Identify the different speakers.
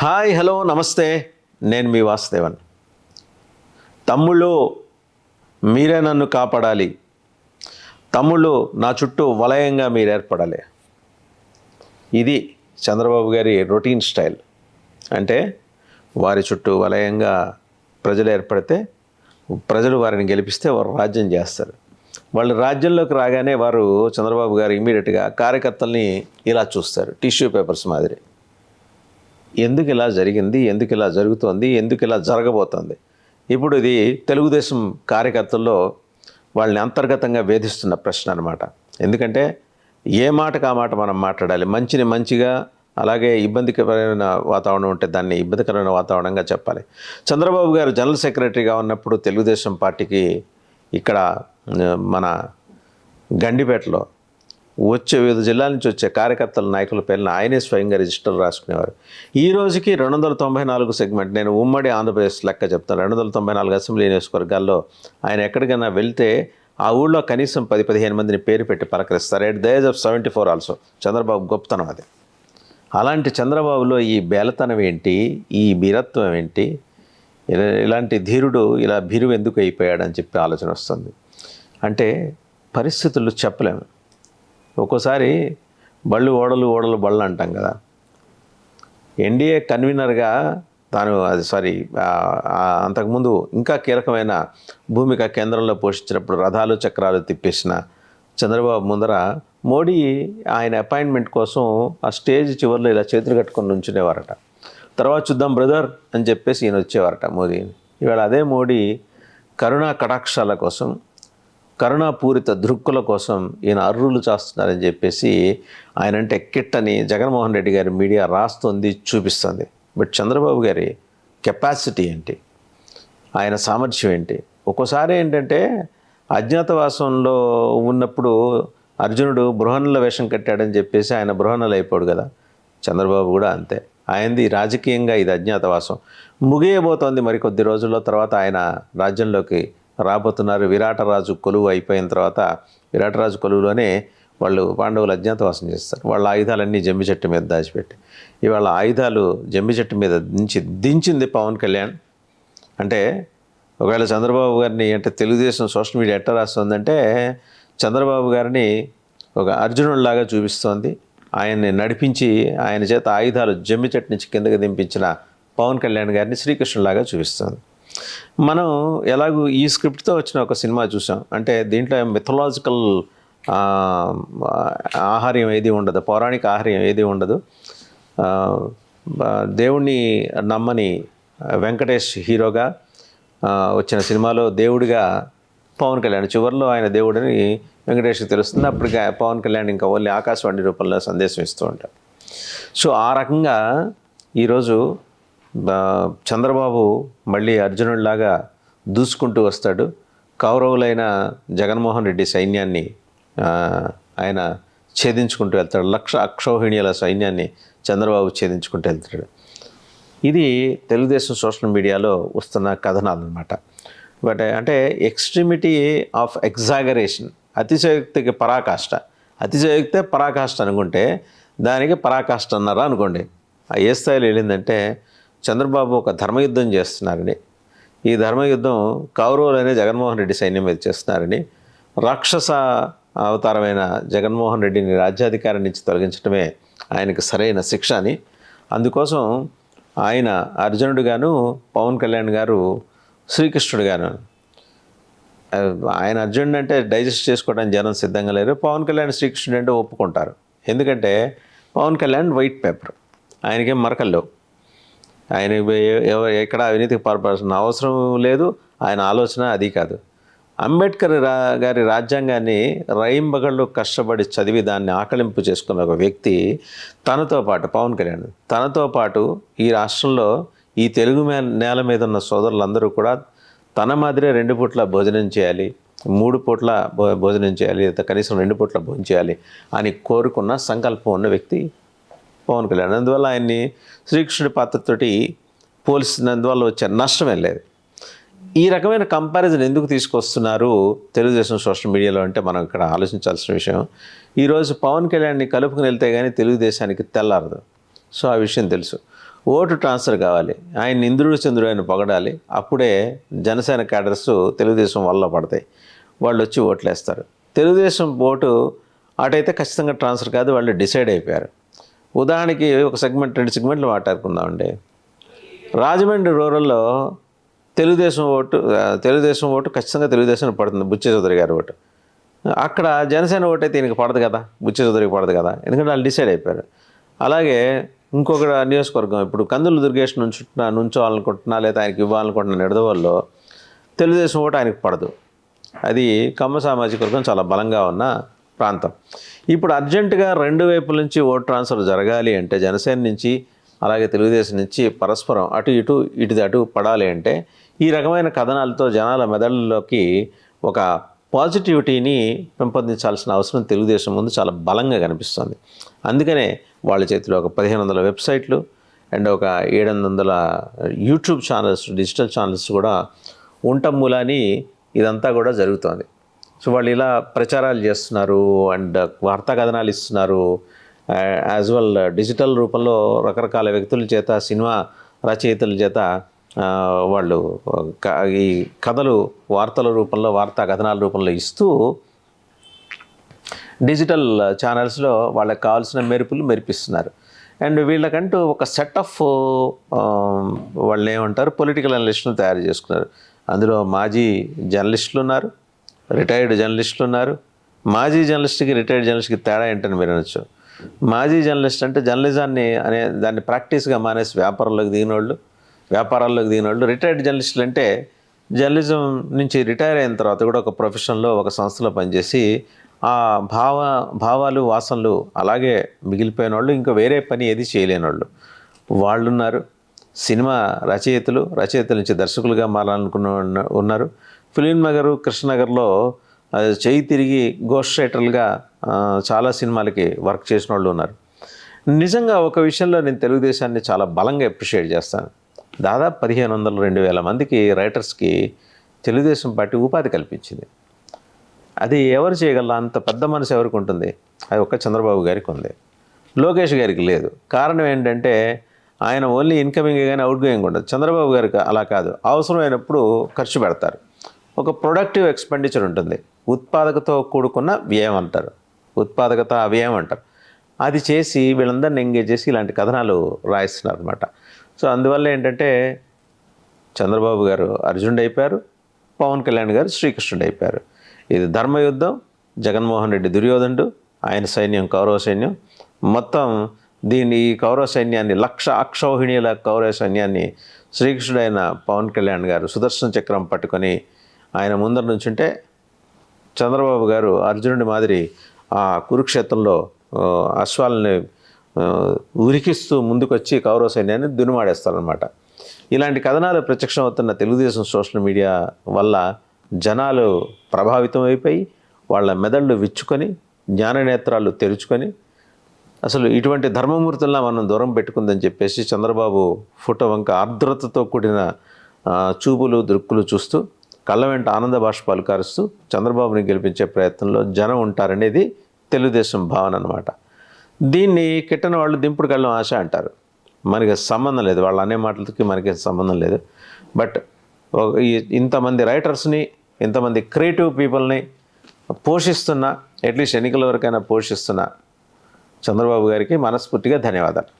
Speaker 1: Hi hello నమస్తే. నేను మీ వాసుదేవన్. తమ్ముళ్ళు మీరే నన్ను కాపాడాలి. తమ్ముళ్ళు నా చుట్టూ వలయంగా మీరు ఏర్పడాలి. ఇది చంద్రబాబు గారి రొటీన్ స్టైల్. అంటే వారి చుట్టూ వలయంగా ప్రజలు ఏర్పడితే ప్రజలు వారిని గెలిపిస్తే వారు రాజ్యం చేస్తారు. వాళ్ళు రాజ్యంలోకి రాగానే వారు చంద్రబాబు గారు ఇమీడియట్గా కార్యకర్తల్ని ఇలా చూస్తారు టిష్యూ పేపర్స్ మాదిరి. ఎందుకు ఇలా జరిగింది ఎందుకు ఇలా జరుగుతోంది ఎందుకు ఇలా జరగబోతోంది. ఇప్పుడు ఇది తెలుగుదేశం కార్యకర్తల్లో వాళ్ళని అంతర్గతంగా వేధిస్తున్న ప్రశ్న అనమాట ఎందుకంటే ఏ మాటకు ఆ మాట మనం మాట్లాడాలి? మంచిని మంచిగా అలాగే ఇబ్బందికరమైన వాతావరణం ఉంటే దాన్ని ఇబ్బందికరమైన వాతావరణంగా చెప్పాలి. చంద్రబాబు గారు జనరల్ సెక్రటరీగా ఉన్నప్పుడు తెలుగుదేశం పార్టీకి ఇక్కడ మన గండిపేటలో వచ్చే వివిధ జిల్లాల నుంచి వచ్చే కార్యకర్తల నాయకుల పేర్లను ఆయనే స్వయంగా రిజిస్టర్ రాసుకునేవారు. ఈ రోజుకి రెండు వందల తొంభై నాలుగు సెగ్మెంట్ నేను ఉమ్మడి ఆంధ్రప్రదేశ్ లెక్క చెప్తాను. రెండు వందల తొంభై నాలుగు అసెంబ్లీ నియోజకవర్గాల్లో ఆయన ఎక్కడికైనా వెళ్తే ఆ ఊళ్ళో కనీసం పది పదిహేను మందిని పేరు పెట్టి పలకరిస్తారు. At the age of seventy four also Chandrababu గొప్పతనం అది. అలాంటి చంద్రబాబులో ఈ బేలతనం ఏంటి? ఈ బీరత్వం ఏంటి? ఇలా- ఇలాంటి ధీరుడు ఇలా భీరువు ఎందుకు అయిపోయాడని చెప్పి ఆలోచన వస్తుంది. అంటే పరిస్థితులు చెప్పలేము. ఒక్కోసారి బళ్ళు ఓడలు ఓడలు బళ్ళు అంటాం కదా. ఎన్డీఏ కన్వీనర్గా తాను అది సారీ అంతకుముందు ఇంకా కీలకమైన భూమిక కేంద్రంలో పోషించినప్పుడు రథాలు చక్రాలు తిప్పేసిన చంద్రబాబు ముందర మోడీ ఆయన అపాయింట్మెంట్ కోసం ఆ స్టేజ్ చివరిలో ఇలా చేతులు కట్టుకొని నుంచునేవారట. తర్వాత చూద్దాం బ్రదర్ అని చెప్పేసి ఈయన వచ్చేవారట మోదీ ఇవాళ అదే మోడీ కరుణా కటాక్షాల కోసం కరుణాపూరిత దృక్కుల కోసం ఈయన అర్రులు చేస్తున్నారని చెప్పేసి ఆయన అంటే కిట్టని జగన్మోహన్ రెడ్డి గారి మీడియా రాస్తుంది చూపిస్తుంది. బట్ చంద్రబాబు గారి కెపాసిటీ ఏంటి? ఆయన సామర్థ్యం ఏంటి? ఒక్కోసారి ఏంటంటే అజ్ఞాతవాసంలో ఉన్నప్పుడు అర్జునుడు బృహణుల వేషం కట్టాడని చెప్పేసి ఆయన బృహణులు అయిపోడు కదా. చంద్రబాబు కూడా అంతే. ఆయనది రాజకీయంగా ఇది అజ్ఞాతవాసం. ముగియబోతోంది మరికొద్ది రోజుల్లో తర్వాత ఆయన రాజ్యంలోకి రాబోతున్నారు. విరాటరాజు కొలువు అయిపోయిన తర్వాత విరాటరాజు కొలువులోనే వాళ్ళు పాండవులు అజ్ఞాతవాసం చేస్తారు. వాళ్ళ ఆయుధాలన్నీ జమ్మి చెట్టు మీద దాచిపెట్టి ఇవాళ ఆయుధాలు జమ్మి చెట్టు మీద దించి దించింది పవన్ కళ్యాణ్. అంటే ఒకవేళ చంద్రబాబు గారిని అంటే తెలుగుదేశం సోషల్ మీడియా ఎట్ట రాస్తుందంటే చంద్రబాబు గారిని ఒక అర్జునుడిలాగా చూపిస్తోంది. ఆయన్ని నడిపించి ఆయన చేత ఆయుధాలు జమ్మి చెట్టు నుంచి కిందకి దింపించిన పవన్ కళ్యాణ్ గారిని శ్రీకృష్ణులాగా చూపిస్తుంది. మనం ఎలాగూ ఈ స్క్రిప్ట్తో వచ్చిన ఒక సినిమా చూసాం. అంటే దీంట్లో మిథలాజికల్ ఆహార్యం ఏది ఉండదు పౌరాణిక ఆహార్యం ఏది ఉండదు. దేవుణ్ణి నమ్మని వెంకటేష్ హీరోగా వచ్చిన సినిమాలో దేవుడిగా పవన్ కళ్యాణ్ చివరిలో ఆయన దేవుడని వెంకటేష్కి తెలుస్తుంది. అప్పుడు పవన్ కళ్యాణ్ ఇంకా ఓన్లీ ఆకాశవాణి రూపంలో సందేశం ఇస్తూ ఉంటారు సో ఆ రకంగా ఈరోజు చంద్రబాబు మళ్ళీ అర్జునుడిలాగా దూసుకుంటూ వస్తాడు. కౌరవులైన జగన్మోహన్ రెడ్డి సైన్యాన్ని ఆయన ఛేదించుకుంటూ వెళ్తాడు. లక్ష అక్షౌహిణీయుల సైన్యాన్ని చంద్రబాబు ఛేదించుకుంటూ వెళ్తాడు. ఇది తెలుగుదేశం సోషల్ మీడియాలో వస్తున్న కథనాలు అనమాట బట్ అంటే ఎక్స్ట్రీమిటీ ఆఫ్ ఎగ్జాగరేషన్ అతిశయోక్తికి పరాకాష్ట. అతిశయోక్తే పరాకాష్ట అనుకుంటే దానికి పరాకాష్ట అన్నారా అనుకోండి. ఆ ఏ స్థాయిలో వెళ్ళిందంటే చంద్రబాబు ఒక ధర్మయుద్ధం చేస్తున్నారని ఈ ధర్మయుద్ధం కౌరవులనే జగన్మోహన్ రెడ్డి సైన్యం మీద చేస్తున్నారని రాక్షస అవతారమైన జగన్మోహన్ రెడ్డిని రాజ్యాధికారం నుంచి తొలగించడమే ఆయనకు సరైన శిక్ష అని. అందుకోసం ఆయన అర్జునుడుగాను పవన్ కళ్యాణ్ గారు శ్రీకృష్ణుడుగాను ఆయన అర్జునుడు అంటే డైజెస్ట్ చేసుకోవడానికి జనం సిద్ధంగా లేరు. పవన్ కళ్యాణ్ శ్రీకృష్ణుడు అంటే ఒప్పుకుంటారు. ఎందుకంటే పవన్ కళ్యాణ్ వైట్ పేపర్. ఆయనకేం మరకలు లేవు. ఆయన ఎక్కడ అవినీతికి పాల్పడాల్సిన అవసరం లేదు. ఆయన ఆలోచన అది కాదు. అంబేద్కర్ రా గారి రాజ్యాంగాన్ని రైంబగళ్ళు కష్టపడి చదివి దాన్ని ఆకలింపు చేసుకున్న ఒక వ్యక్తి తనతో పాటు పవన్ కళ్యాణ్ తనతో పాటు ఈ రాష్ట్రంలో ఈ తెలుగు నేల మీద ఉన్న సోదరులందరూ కూడా తన మాదిరే రెండు పూట్ల భోజనం చేయాలి మూడు పూట్ల భో- భోజనం చేయాలి లేదా కనీసం రెండు పూట్ల భోజనం చేయాలి అని కోరుకున్న సంకల్పం ఉన్న వ్యక్తి పవన్ కళ్యాణ్. అందువల్ల ఆయన్ని శ్రీకృష్ణుడి పాత్రతోటి పోల్చినందువల్ల వచ్చే నష్టమే లేదు. ఈ రకమైన కంపారిజన్ ఎందుకు తీసుకొస్తున్నారు తెలుగుదేశం సోషల్ మీడియాలో అంటే మనం ఇక్కడ ఆలోచించాల్సిన విషయం. ఈరోజు పవన్ కళ్యాణ్ని కలుపుకుని వెళ్తే కానీ తెలుగుదేశానికి తెల్లారదు. సో ఆ విషయం తెలుసు. ఓటు ట్రాన్స్ఫర్ కావాలి. ఆయన ఇంద్రుడు చంద్రుడు ఆయన పొగడాలి. అప్పుడే జనసేన క్యాడర్స్ తెలుగుదేశం వల్ల పడతాయి. వాళ్ళు వచ్చి ఓట్లు వేస్తారు తెలుగుదేశం ఓటు అటైతే ఖచ్చితంగా ట్రాన్స్ఫర్ కాదు. వాళ్ళు డిసైడ్ అయిపోయారు. ఉదాహరణకి ఒక సెగ్మెంట్ రెండు సెగ్మెంట్లు మాట్లాడుకుందామండి. రాజమండ్రి రూరల్లో తెలుగుదేశం ఓటు తెలుగుదేశం ఓటు ఖచ్చితంగా తెలుగుదేశం పడుతుంది బుచ్చే చౌదరి గారి ఓటు. అక్కడ జనసేన ఓటు అయితే ఈయనకి పడదు కదా బుచ్చే చౌదరికి పడదు కదా ఎందుకంటే వాళ్ళు డిసైడ్ అయిపోయారు. అలాగే ఇంకొక నియోజకవర్గం ఇప్పుడు కందులు దుర్గేష్ నుంచి నుంచోవాలనుకుంటున్నా లేదా ఆయనకి ఇవ్వాలనుకుంటున్నా నిడదవల్లో తెలుగుదేశం ఓటు ఆయనకి పడదు. అది కమ్మ సామాజిక వర్గం చాలా బలంగా ఉన్న ప్రాంతం. ఇప్పుడు అర్జెంటుగా రెండు వైపుల నుంచి ఓట్ ట్రాన్స్ఫర్ జరగాలి అంటే జనసేన నుంచి అలాగే తెలుగుదేశం నుంచి పరస్పరం అటు ఇటు ఇటు అటు పడాలి అంటే ఈ రకమైన కథనాలతో జనాల మెదళ్ళలోకి ఒక పాజిటివిటీని పెంపొందించాల్సిన అవసరం తెలుగుదేశం ముందు చాలా బలంగా కనిపిస్తుంది. అందుకనే వాళ్ళ చేతిలో ఒక పదిహేను వందల వెబ్సైట్లు అండ్ ఒక ఏడు వందల యూట్యూబ్ ఛానల్స్ డిజిటల్ ఛానల్స్ కూడా ఉండటం మూలాని ఇదంతా కూడా జరుగుతోంది. సో వాళ్ళు ఇలా ప్రచారాలు చేస్తున్నారు అండ్ వార్తా కథనాలు ఇస్తున్నారు యాజ్ వెల్ డిజిటల్ రూపంలో రకరకాల వ్యక్తుల చేత సినిమా రచయితల చేత వాళ్ళు ఈ కథలు వార్తల రూపంలో వార్తా కథనాల రూపంలో ఇస్తూ డిజిటల్ ఛానల్స్లో వాళ్ళకి కావాల్సిన మెరుపులు మెరిపిస్తున్నారు. అండ్ వీళ్ళకంటూ ఒక సెట్ ఆఫ్ వాళ్ళు ఏమంటారు పొలిటికల్ అనలిస్టులు తయారు చేసుకున్నారు. అందులో మాజీ జర్నలిస్టులు ఉన్నారు. రిటైర్డ్ జర్నలిస్టులు ఉన్నారు. మాజీ జర్నలిస్ట్కి రిటైర్డ్ జర్నలిస్ట్కి తేడా ఏంటని మీరు అనొచ్చు. మాజీ జర్నలిస్ట్ అంటే జర్నలిజాన్ని అనే దాన్ని ప్రాక్టీస్గా మానేసి వ్యాపారంలోకి దిగినోళ్ళు వ్యాపారాల్లోకి దిగినోళ్ళు రిటైర్డ్ జర్నలిస్టులు అంటే జర్నలిజం నుంచి రిటైర్ అయిన తర్వాత కూడా ఒక ప్రొఫెషన్లో ఒక సంస్థలో పనిచేసి ఆ భావ భావాలు వాసనలు అలాగే మిగిలిపోయిన వాళ్ళు ఇంకా వేరే పని ఏది చేయలేని వాళ్ళు వాళ్ళున్నారు. సినిమా రచయితలు రచయితల నుంచి దర్శకులుగా మారాలనుకున్న ఉన్నారు. ఫిలిం నగర్ కృష్ణనగర్లో చేయి తిరిగి గోస్ట్ రైటర్లుగా చాలా సినిమాలకి వర్క్ చేసిన వాళ్ళు ఉన్నారు. నిజంగా ఒక విషయంలో నేను తెలుగుదేశాన్ని చాలా బలంగా అప్రిషియేట్ చేస్తాను. దాదాపు పదిహేను వందల రెండు వేల మందికి రైటర్స్కి తెలుగుదేశం పార్టీ ఉపాధి కల్పించింది. అది ఎవరు చేయగల అంత పెద్ద మనసు ఎవరికి ఉంటుంది? అది ఒక్క చంద్రబాబు గారికి ఉంది. లోకేష్ గారికి లేదు. కారణం ఏంటంటే ఆయన ఓన్లీ ఇన్కమింగ్ కానీ అవుట్ గోయింగ్ ఉండదు. చంద్రబాబు గారికి అలా కాదు. అవసరమైనప్పుడు ఖర్చు పెడతారు. ఒక ప్రొడక్టివ్ ఎక్స్పెండిచర్ ఉంటుంది. ఉత్పాదకతో కూడుకున్న వ్యయం అంటారు. ఉత్పాదకత వ్యయం అంటారు. అది చేసి వీళ్ళందరిని ఎంగేజ్ చేసి ఇలాంటి కథనాలు రాయిస్తున్నారు అనమాట సో అందువల్ల ఏంటంటే చంద్రబాబు గారు అర్జునుడు అయిపోయారు పవన్ కళ్యాణ్ గారు శ్రీకృష్ణుడు అయిపోయారు. ఇది ధర్మయుద్ధం జగన్మోహన్ రెడ్డి దుర్యోధనుడు ఆయన సైన్యం కౌరవ సైన్యం. మొత్తం దీన్ని ఈ కౌరవ సైన్యాన్ని లక్ష అక్షౌహిణీల కౌరవ సైన్యాన్ని శ్రీకృష్ణుడైన పవన్ కళ్యాణ్ గారు సుదర్శన చక్రం పట్టుకొని ఆయన ముందర నుంచుంటే చంద్రబాబు గారు అర్జునుడి మాదిరి ఆ కురుక్షేత్రంలో అశ్వాలని ఉరికిస్తూ ముందుకొచ్చి కౌరవ సైన్యాన్ని దునిమాడేస్తారనమాట ఇలాంటి కథనాలు ప్రత్యక్షం అవుతున్న తెలుగుదేశం సోషల్ మీడియా వల్ల జనాలు ప్రభావితం అయిపోయి వాళ్ళ మెదళ్ళు విచ్చుకొని జ్ఞాననేత్రాలు తెరుచుకొని అసలు ఇటువంటి ధర్మమూర్తుల్లా మనం దూరం పెట్టుకుందని చెప్పేసి చంద్రబాబు ఫోటో వంక ఆర్ద్రతతో కూడిన చూపులు దృక్కులు చూస్తూ కళ్ళ వెంట ఆనంద బాష్పాలు కారుస్తూ చంద్రబాబుని గెలిపించే ప్రయత్నంలో జనం ఉంటారనేది తెలుగుదేశం భావన అనమాట దీన్ని కిట్టని వాళ్ళు దింపుడు కళ్ళం ఆశ అంటారు. మనకి సంబంధం లేదు. వాళ్ళు అనే మాటలకి మనకి సంబంధం లేదు. బట్ ఇంతమంది రైటర్స్ని ఇంతమంది క్రియేటివ్ పీపుల్ని పోషిస్తున్న అట్లీస్ట్ ఎన్నికల వరకైనా పోషిస్తున్న చంద్రబాబు గారికి మనస్ఫూర్తిగా ధన్యవాదాలు.